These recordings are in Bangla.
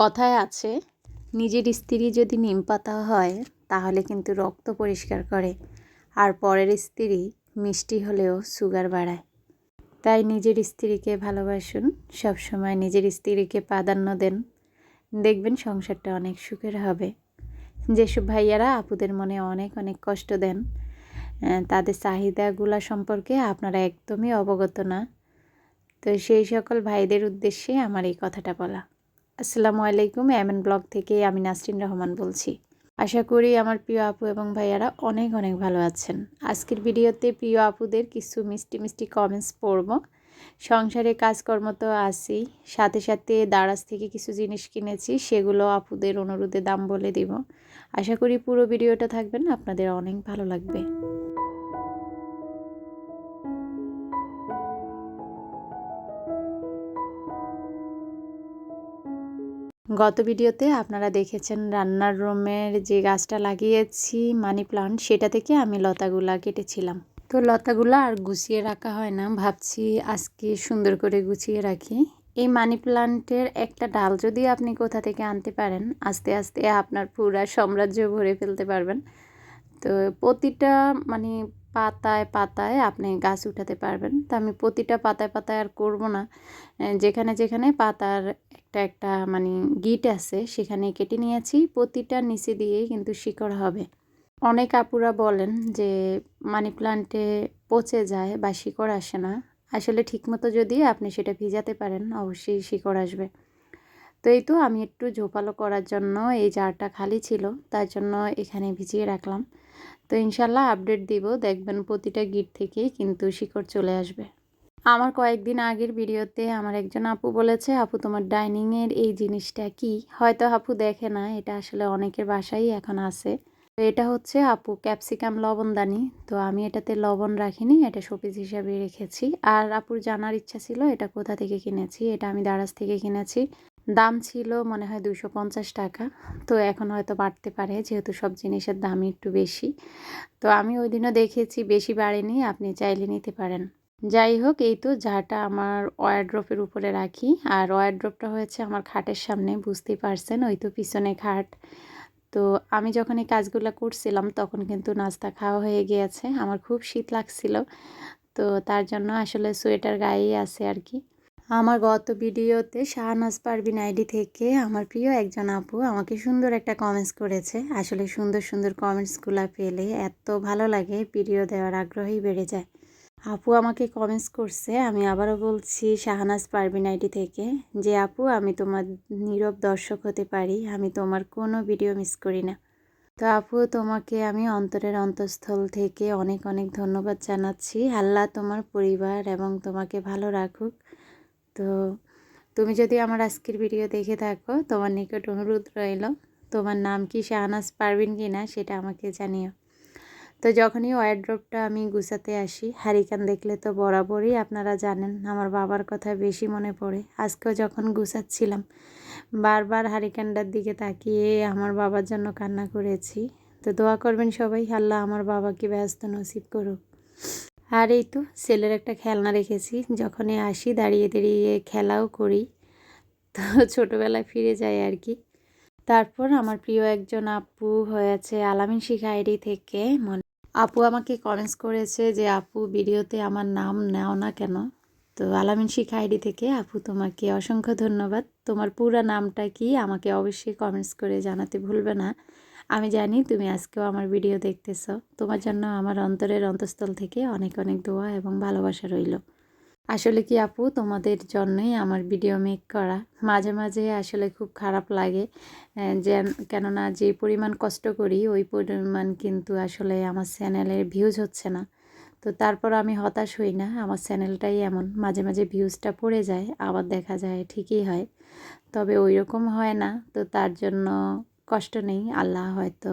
কথায় আছে, নিজের স্ত্রী যদি নিম পাতা হয়, তাহলে কিন্তু রক্ত পরিষ্কার করে। আর পরের স্ত্রী মিষ্টি হলেও সুগার বাড়ায়। তাই নিজের স্ত্রীকে ভালোবাসুন, সবসময় নিজের স্ত্রীকে প্রাধান্য দেন। দেখবেন সংসারটা অনেক সুখের হবে। যেসব ভাইয়ারা আপুদের মনে অনেক অনেক কষ্ট দেন তাদের চাহিদাগুলা সম্পর্কে আপনারা একদমই অবগত না। তো সেই সকল ভাইদের উদ্দেশ্যে আমার এই কথাটা বলা। আসসালামু আলাইকুম, এমএন ব্লগ থেকে আমি নাসরিন রহমান বলছি। আশা করি আমার প্রিয় আপু এবং ভাইয়ারা অনেক অনেক ভালো আছেন। আজকের ভিডিওতে প্রিয় আপুদের কিছু মিষ্টি মিষ্টি কমেন্টস পড়ব। সংসারে কাজকর্ম তো আছি সাথে সাথে দারাজ থেকে কিছু জিনিস কিনেছি, সেগুলো আপুদের অনুরোধে দাম বলে দিব। আশা করি পুরো ভিডিওটা থাকবেন, আপনাদের অনেক ভালো লাগবে। গত ভিডিওতে আপনারা দেখেছেন রান্নার রুমের যে গাছটা লাগিয়েছি, মানি প্লান্ট, সেটা থেকে আমি লতাগুলা কেটেছিলাম। তো লতাগুলো আর গুছিয়ে রাখা হয় না, ভাবছি আজকে সুন্দর করে গুছিয়ে রাখি। এই মানি প্লান্টের একটা ডাল যদি আপনি কোথা থেকে আনতে পারেন, আস্তে আস্তে আপনার পুরা সাম্রাজ্য ভরে ফেলতে পারবেন। তো প্রতিটা মানে পাতায় পাতায় আপনি গাছ উঠাতে পারবেন। তো আমি প্রতিটা পাতায় পাতায় আর করব না। যেখানে যেখানে পাতার একটা একটা মানে গিট আছে, সেখানে কেটে নিয়েছি। প্রতিটা নিচে দিয়েই কিন্তু শিকড় হবে। অনেক আপুরা বলেন যে, মানি প্লান্টে পচে যায় বা শিকড় আসে না। আসলে ঠিকমতো যদি আপনি সেটা ভিজাতে পারেন, অবশ্যই শিকড় আসবে। তো এই তো আমি একটু ঝোপালো করার জন্য এই জারটা খালি ছিল, তার জন্য এখানে ভিজিয়ে রাখলাম। তো ইনশাল্লাহ আপডেট দিব। দেখবেন প্রতিটা গিট থেকেই কিন্তু শিকড় চলে আসবে। আমার কয়েকদিন আগের ভিডিওতে আমার একজন আপু বলেছে, আপু, তোমার ডাইনিংয়ের এই জিনিসটা কি? হয়তো আপু দেখে না, এটা আসলে অনেকের বাসাই এখন আছে। তো এটা হচ্ছে আপু ক্যাপসিকাম লবণদানি। তো আমি এটাতে লবণ রাখিনি, এটা শোপিস হিসাবে রেখেছি। আর আপুর জানার ইচ্ছা ছিল, এটা কোথা থেকে কিনেছি? এটা আমি দারাজ থেকে কিনেছি। দাম ছিল মনে হয় দুশো পঞ্চাশ টাকা। তো এখন হয়তো বাড়তে পারে, যেহেতু সব জিনিসের দামই একটু বেশি। তো আমি ওই দিনও দেখেছি, বেশি বাড়েনি, আপনি চাইলে নিতে পারেন। যাই হোক, এই তো যাটা আমার ওয়ারড্রপের উপরে রাখি। আর ওয়ারড্রপটা হয়েছে আমার খাটের সামনে, বুঝতেই পারছেন, ওই তো পিছনে খাট। তো আমি যখন এই কাজগুলো করছিলাম, তখন কিন্তু নাস্তা খাওয়া হয়ে গিয়েছে। আমার খুব শীত লাগছিল। তো তার জন্য আসলে সোয়েটার গায়েই আছে আর কি। আমার গত ভিডিওতে শাহনাজ পারবিন আইডি থেকে আমার প্রিয় একজন আপু আমাকে সুন্দর একটা কমেন্টস করেছে। আসলে সুন্দর সুন্দর কমেন্টসগুলো পেলে এত ভালো লাগে, ভিডিও দেওয়ার আগ্রহই বেড়ে যায়। আপু আমাকে কমেন্টস করছে, আমি আবারও বলছি শাহনাজ পারবিন আইডি থেকে যে, আপু, আমি তোমার নীরব দর্শক হতে পারি, আমি তোমার কোনো ভিডিও মিস করি না। তো আপু, তোমাকে আমি অন্তরের অন্তঃস্থল থেকে অনেক অনেক ধন্যবাদ জানাচ্ছি। আল্লাহ তোমার পরিবার এবং তোমাকে ভালো রাখুক। তো তুমি যদি আমার আজকের ভিডিও দেখে থাকো, তোমার নিকট অনুরোধ রইল, তোমার নাম কি শাহনাজ পারবিন কি না সেটা আমাকে জানিও। তো যখনই ওয়ারড্রপটা আমি গুছাতে আসি, হারিকান দেখলে তো বরাবরই আপনারা জানেন আমার বাবার কথা বেশি মনে পড়ে। আজকেও যখন গুছাচ্ছিলাম, বারবার হারিকানটার দিকে তাকিয়ে আমার বাবার জন্য কান্না করেছি। তো দোয়া করবেন সবাই, আল্লাহ আমার বাবাকে ব্যস্ত নসিব করুক। আর এই তো ছেলের একটা খেলনা রেখেছি, যখনই আসি দাঁড়িয়ে দাঁড়িয়ে খেলাও করি, তো ছোটোবেলায় ফিরে যাই আর কি। তারপর আমার প্রিয় একজন আপু হয়েছে আলামিন শিখা আইডি থেকে, মনে আপু আমাকে কমেন্টস করেছে যে, আপু, ভিডিওতে আমার নাম নাও না কেন? তো আলামিন শিখা আইডি থেকে, আপু, তোমাকে অসংখ্য ধন্যবাদ। তোমার পুরা নামটা কি? আমাকে অবশ্যই কমেন্টস করে জানাতে ভুলবে না। আমি জানি তুমি আজকেও আমার ভিডিও দেখতেছো। তোমার জন্য আমার অন্তরের অন্তঃস্থল থেকে অনেক অনেক দোয়া এবং ভালোবাসা রইল। আসলে কি আপু, তোমাদের জন্যই আমার ভিডিও মেক করা। মাঝে মাঝে আসলে খুব খারাপ লাগে যে কেননা যে পরিমাণ কষ্ট করি, ওই পরিমাণ কিন্তু আসলে আমার চ্যানেলের ভিউজ হচ্ছে না। তো তারপর আমি হতাশ হই না, আমার চ্যানেলটাই এমন। মাঝে মাঝে ভিউজটা পড়ে যায়, আবার দেখা যায় ঠিকই হয়। তবে ওই রকম হয় না, তো তার জন্য কষ্ট নেই, আল্লাহ হয়তো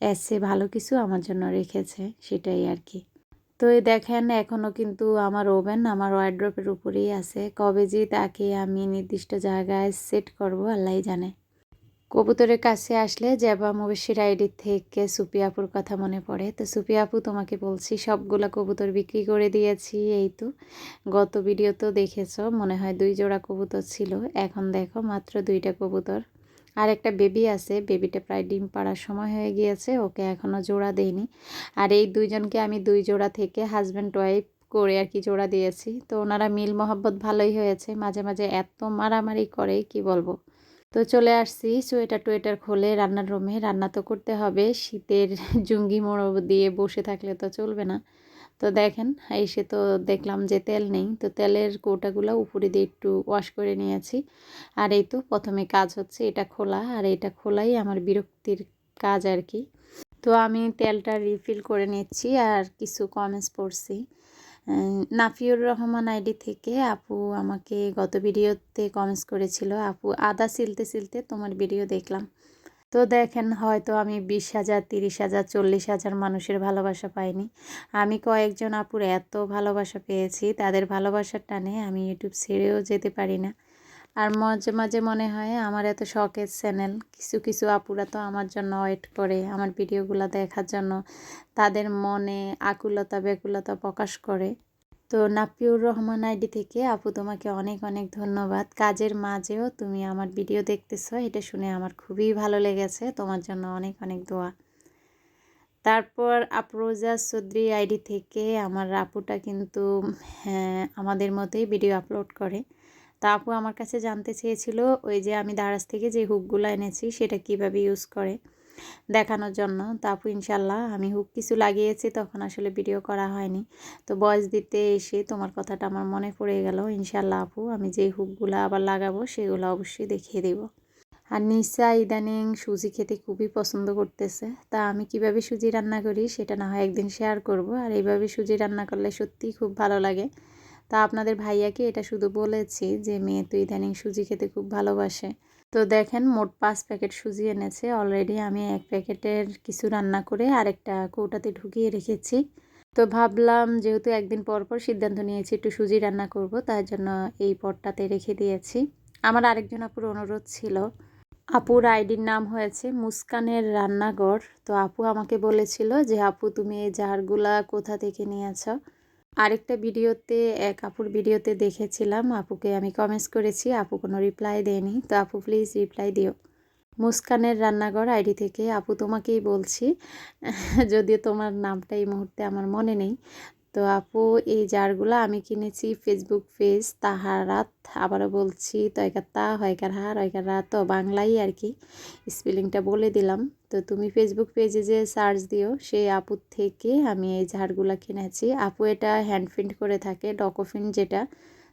এসে ভালো কিছু আমার জন্য রেখেছে, সেটাই আর কি। তো এই দেখেন এখনও কিন্তু আমার ওভেন আমার ওয়ার্ড্রপের উপরেই আছে। কবে যে তাকে আমি নির্দিষ্ট জায়গায় সেট করব, আল্লাহই জানে। কবুতরের কাছে আসলে জেবা মুবেশির আইডি থেকে সুপি আপুর কথা মনে পড়ে। তো সুপি আপু, তোমাকে বলছি, সবগুলা কবুতর বিক্রি করে দিয়েছি, এই তো। গত ভিডিও তো দেখেছ, মনে হয় দুই জোড়া কবুতর ছিল। এখন দেখো, মাত্র দুইটা কবুতর। আর একটা বেবি আছে, বেবিটা প্রায় ডিম পাড়ার সময় হয়ে গিয়েছে, ওকে এখনও জোড়া দেইনি। আর এই দুইজনকে আমি দুই জোড়া থেকে হাজব্যান্ড ওয়াইফ করে আর কি জোড়া দিয়েছি। তো ওনারা মিল মহব্বত ভালোই হয়েছে, মাঝে মাঝে এত মারামারি করে, কি বলব? তো চলে আসছি সোয়েটার টোয়েটার খোলে, রান্নার রুমে। রান্না তো করতে হবে, শীতের জুঙ্গি মোড় দিয়ে বসে থাকলে তো চলবে না। তো দেখেন, এসে তো দেখলাম যে তেল নেই। তো তেলের কৌটাগুলো উপরে দিয়ে একটু ওয়াশ করে নিয়েছি। আর এই তো প্রথমে কাজ হচ্ছে এটা খোলা। আর এটা খোলাই আমার বিরক্তির কাজ আর কি। তো আমি তেলটা রিফিল করে নিচ্ছি আর কিছু কমেন্টস পড়ছি। নাফিউর রহমান আইডি থেকে আপু আমাকে গত ভিডিওতে কমেন্টস করেছিল, আপু, আদা সিলতে সিলতে তোমার ভিডিও দেখলাম। তো দেখেন, হয়তো আমি বিশ হাজার, তিরিশ হাজার, চল্লিশ হাজার মানুষের ভালোবাসা পাইনি। আমি কয়েকজন আপুর এত ভালোবাসা পেয়েছি, তাদের ভালোবাসার টানে আমি ইউটিউব ছেড়েও যেতে পারি না। আর মাঝে মাঝে মনে হয় আমার এত শখের চ্যানেল, কিছু কিছু আপুরা তো আমার জন্য ওয়েট করে আমার ভিডিওগুলো দেখার জন্য, তাদের মনে আকুলতা বেকুলতা প্রকাশ করে। তো নাপিউর রহমান আইডি থেকে আপু তোমাকে অনেক অনেক ধন্যবাদ। কাজের মাঝেও তুমি আমার ভিডিও দেখতেছো এটা শুনে আমার খুবই ভালো লেগেছে। তোমার জন্য অনেক অনেক দোয়া। তারপর আপ্রোজা চৌধুরী আইডি থেকে আমার আপুটা কিন্তু হ্যাঁ, আমাদের মতোই ভিডিও আপলোড করে। তা আপু আমার কাছে জানতে চেয়েছিল ওই যে আমি দারাজ থেকে যে হুকগুলো এনেছি সেটা কীভাবে ইউজ করে? দেখানোর জন্য। তো আপু ইনশাল্লাহ আমি হুক কিছু লাগিয়েছি, তখন আসলে ভিডিও করা হয়নি। তো বয়স দিতে এসে তোমার কথাটা আমার মনে পড়ে গেল। ইনশাল্লাহ আপু, আমি যে হুকগুলো আবার লাগাবো, সেগুলো অবশ্যই দেখিয়ে দেবো। আর নিশা ইদানিং সুজি খেতে খুবই পছন্দ করতেছে। তা আমি কীভাবে সুজি রান্না করি, সেটা না হয় একদিন শেয়ার করব। আর এইভাবে সুজি রান্না করলে সত্যিই খুব ভালো লাগে। তা আপনাদের ভাইয়াকে এটা শুধু বলেছি যে, মেয়ে তো ইদানিং সুজি খেতে খুব ভালোবাসে। তো দেখেন মোট পাঁচ প্যাকেট সুজি এনেছে। অলরেডি আমি এক প্যাকেটের কিছু রান্না করে আরেকটা কৌটাতে ঢুকিয়ে রেখেছি। তো ভাবলাম যেহেতু একদিন পর পর সিদ্ধান্ত নিয়েছি একটু সুজি রান্না করব, তার জন্য এই পটটাতে রেখে দিয়েছি। আমার আরেকজন আপুর অনুরোধ ছিল। আপুর আইডির নাম হয়েছে মুস্কানের রান্নাঘর। তো আপু আমাকে বলেছিল যে, আপু, তুমি এই জারগুলা কোথা থেকে নিয়েছ? আরেকটা ভিডিওতে, এক আপুর ভিডিওতে দেখেছিলাম, আপুকে আমি কমেন্টস করেছি, আপু কোনো রিপ্লাই দেয়নি। তো আপু প্লিজ রিপ্লাই দিও। মুস্কানের রান্নাঘর আইডি থেকে, আপু তোমাকেই বলছি, যদিও তোমার নামটা এই মুহূর্তে আমার মনে নেই। তো আপু, এই জারগুলো আমি কিনেছি ফেসবুক পেজ তাহারাত, আবারও বলছি, তয়কার তা, হয়কার হার হয়কার রাত বাংলাই আর কি স্পেলিংটা বলে দিলাম। তো তুমি ফেসবুক পেজে যে সার্চ দিও, সেই আপুর থেকে আমি এই ঝাড়গুলো কিনেছি। আপু এটা হ্যান্ড প্রিন্ট করে থাকে ডকোফিন যেটা।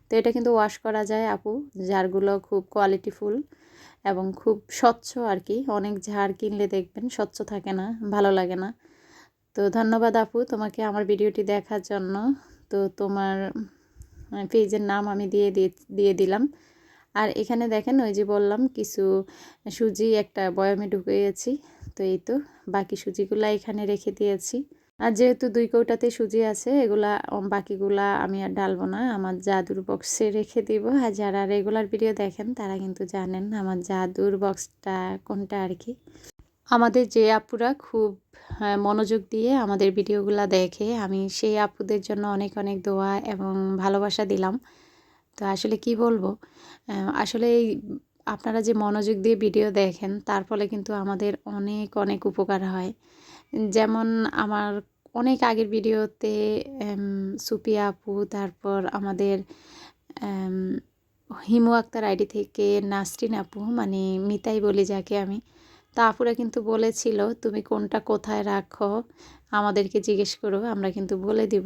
তো এটা কিন্তু ওয়াশ করা যায় আপু। ঝাড়গুলো খুব কোয়ালিটিফুল এবং খুব স্বচ্ছ আর কি অনেক ঝাড় কিনলে দেখবেন স্বচ্ছ থাকে না, ভালো লাগে না। তো ধন্যবাদ আপু তোমাকে আমার ভিডিওটি দেখার জন্য। তো তোমার পেজের নাম আমি দিয়ে দিয়ে দিলাম। আর এখানে দেখেন ওই যে বললাম, কিছু সুজি একটা বয়ামে ঢুকিয়েছি। তো এই তো, বাকি সুজিগুলা এখানে রেখে দিয়েছি। আর যেহেতু দুই কৌটাতে সুজি আছে, এগুলা বাকিগুলা আমি আর ডালবো না, আমার জাদুর বক্সে রেখে দিব। আর যারা রেগুলার ভিডিও দেখেন, তারা কিন্তু জানেন আমার জাদুর বক্সটা কোনটা আর কি। আমাদের যে আপুরা খুব মনোযোগ দিয়ে আমাদের ভিডিওগুলো দেখে, আমি সেই আপুদের জন্য অনেক অনেক দোয়া এবং ভালোবাসা দিলাম। তো আসলে কি বলব আসলে এই আপনারা যে মনোযোগ দিয়ে ভিডিও দেখেন, তার ফলে কিন্তু আমাদের অনেক অনেক উপকার হয়। যেমন আমার অনেক আগের ভিডিওতে সুপিয়া আপু, তারপর আমাদের হিমু আক্তার আইডি থেকে নাসরিন আপু মানে মিতাই বলি যাকে আমি, তা আপুরা কিন্তু বলেছিল, তুমি কোনটা কোথায় রাখো? আমাদেরকে জিজ্ঞেস করো, আমরা কিন্তু বলে দিব।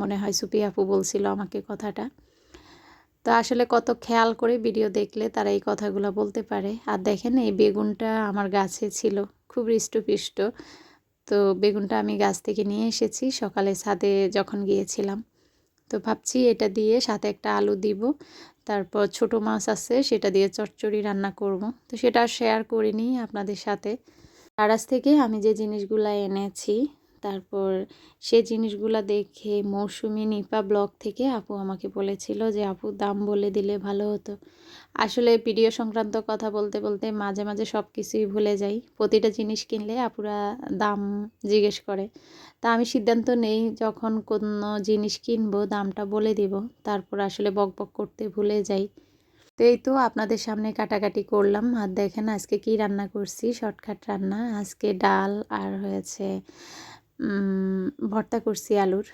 মনে হয় সুপি আপু বলছিল আমাকে কথাটা। তো আসলে কত খেয়াল করে ভিডিও দেখলে তারা এই কথাগুলো বলতে পারে। আর দেখেন এই বেগুনটা আমার গাছে ছিল, খুব হৃষ্টপিষ্ট। তো বেগুনটা আমি গাছ থেকে নিয়ে এসেছি, সকালে ছাদে যখন গিয়েছিলাম। তো ভাবছি এটা দিয়ে সাথে একটা আলু দিব, তারপর ছোট মাছ আছে সেটা দিয়ে চচ্চড়ি রান্না করব। তো সেটা শেয়ার করিনি আপনাদের সাথে। তারাস থেকে আমি যে জিনিসগুলো এনেছি তারপর সে জিনিসগুলো দেখে মৌসুমি নিপা ব্লগ থেকে আপু আমাকে বলেছিল যে, আপু, দাম বলে দিলে ভালো হতো। আসলে ভিডিও সংক্রান্ত কথা বলতে বলতে মাঝে মাঝে সব কিছুই ভুলে যাই। প্রতিটা জিনিস কিনলে আপুরা দাম জিজ্ঞেস করে। তা আমি সিদ্ধান্ত নেই যখন কোনো জিনিস কিনবো, দামটা বলে দিব। তারপর আসলে বক বক করতে ভুলে যাই। তো এই তো আপনাদের সামনে কাটাকাটি করলাম। আর দেখেন আজকে কি রান্না করছি, শর্টকাট রান্না। আজকে ডাল আর হয়েছে ভর্তা করছি আলুর।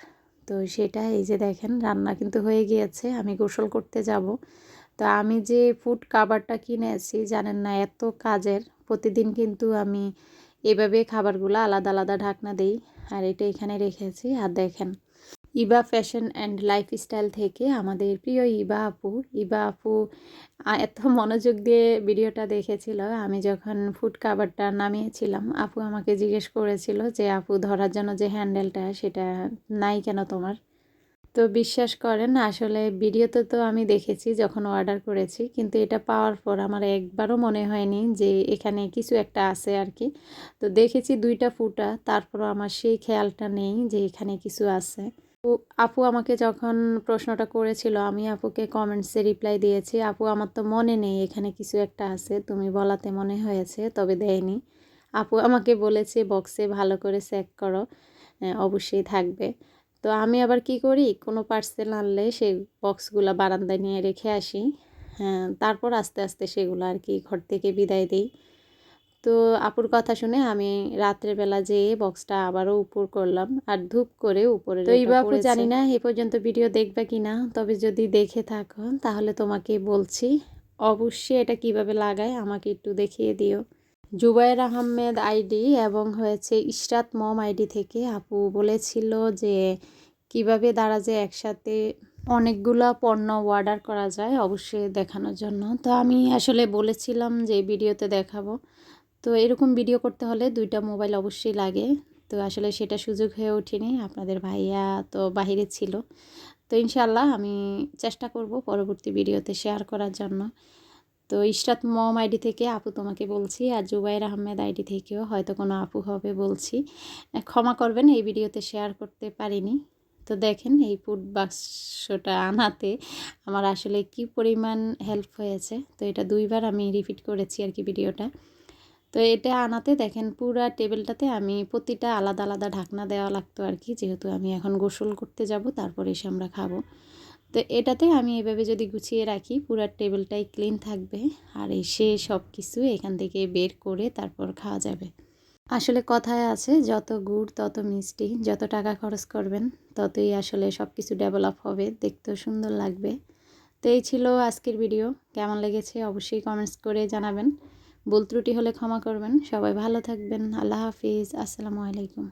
তো সেটা এই যে দেখেন, রান্না কিন্তু হয়ে গিয়েছে, আমি গোসল করতে যাব। তো আমি যে ফুড কাভারটা কিনেছি জানেন না, এত কাজের। প্রতিদিন কিন্তু আমি এভাবে খাবারগুলো আলাদা আলাদা ঢাকনা দিই, আর এটা এখানে রেখেছি আর দেখেন ইবা ফ্যাশন অ্যান্ড লাইফস্টাইল থেকে আমাদের প্রিয় ইবা আপু। ইবা আপু এত মনোযোগ দিয়ে ভিডিওটা দেখেছিল, আমি যখন ফুড কাভারটা নামিয়েছিলাম, আপু আমাকে জিজ্ঞেস করেছিল যে, আপু, ধরার জন্য যে হ্যান্ডেলটা, সেটা নাই কেন তোমার? তো বিশ্বাস করেন, আসলে ভিডিওতে তো আমি দেখেছি যখন অর্ডার করেছি, কিন্তু এটা পাওয়ার পর আমার একবারও মনে হয়নি যে, এখানে কিছু একটা আছে আর কি। তো দেখেছি দুইটা ফুটা, তারপরও আমার সেই খেয়ালটা নেই যে, এখানে কিছু আছে। আপু আমাকে যখন প্রশ্নটা করেছিল, আমি আপুকে কমেন্টসে রিপ্লাই দিয়েছি। আপু, আমার তো মনে নেই, এখানে কিছু একটা আছে, তুমি বলাতে মনে হয়েছে, তবে দেয়নি। আপু আমাকে বলেছে বক্সে ভালো করে চেক করো অবশ্যই থাকবে। তো আমি আবার কি করি, কোনো পার্সেল আনলে সেই বক্সগুলো বারান্দায় নিয়ে রেখে আসি। হ্যাঁ তারপর আস্তে আস্তে সেগুলো আর কি ঘর থেকে বিদায় দিই। তো আপুর কথা শুনে আমি রাত্রের বেলা যেয়ে বক্সটা আবারও উপর করলাম আর ধূপ করে উপরে তো এই বাপু জানি না এ পর্যন্ত ভিডিও দেখবে কি না তবে যদি দেখে থাকো তাহলে তোমাকে বলছি অবশ্যই এটা কীভাবে লাগায় আমাকে একটু দেখিয়ে দিও। জুবাইর আহমেদ আইডি এবং হয়েছে ইশরাত মম আইডি থেকে আপু বলেছিল যে কীভাবে যে একসাথে অনেকগুলো পণ্য অর্ডার করা যায় অবশ্যই দেখানোর জন্য। তো আমি আসলে বলেছিলাম যে ভিডিওতে দেখাবো। তো এরকম ভিডিও করতে হলে দুইটা মোবাইল অবশ্যই লাগে। তো আসলে সেটা সুযোগ হয়ে ওঠেনি। আপনাদের ভাইয়া তো বাহিরে ছিল। তো ইনশাল্লাহ আমি চেষ্টা করব পরবর্তী ভিডিওতে শেয়ার করার জন্য। তো ইশরাত মম আইডি থেকে আপু তোমাকে বলছি, আর জুবাইর আহমেদ আইডি থেকেও হয়তো কোনো আপু হবে বলছি। ক্ষমা করবেন, এই ভিডিওতে শেয়ার করতে পারিনি। তো দেখেন এই ফুড বাক্সটা আনাতে আমার আসলে কি পরিমাণ হেল্প হয়েছে। তো এটা দুইবার আমি রিপিট করেছি আর কি ভিডিওটা তো এটা আনাতে দেখেন পুরা টেবিলটাতে আমি প্রতিটা আলাদা আলাদা ঢাকনা দেওয়া লাগতো আর কি, যেহেতু আমি এখন গোসল করতে যাব, তারপর এসে আমরা খাব। তো এটাতে আমি এভাবে যদি গুছিয়ে রাখি, পুরো টেবিলটাই ক্লিন থাকবে আর এসে সব কিছু এখান থেকে বের করে তারপর খাওয়া যাবে। আসলে কথায় আছে, যত গুড় তত মিষ্টি, যত টাকা খরচ করবেন ততই আসলে সব কিছু ডেভেলপ হবে, দেখতেও সুন্দর লাগবে। তো এই ছিল আজকের ভিডিও, কেমন লেগেছে অবশ্যই কমেন্টস করে জানাবেন। ভুল ত্রুটি হলে ক্ষমা করবেন। সবাই ভালো থাকবেন। আল্লাহ হাফিজ। আসসালামু আলাইকুম।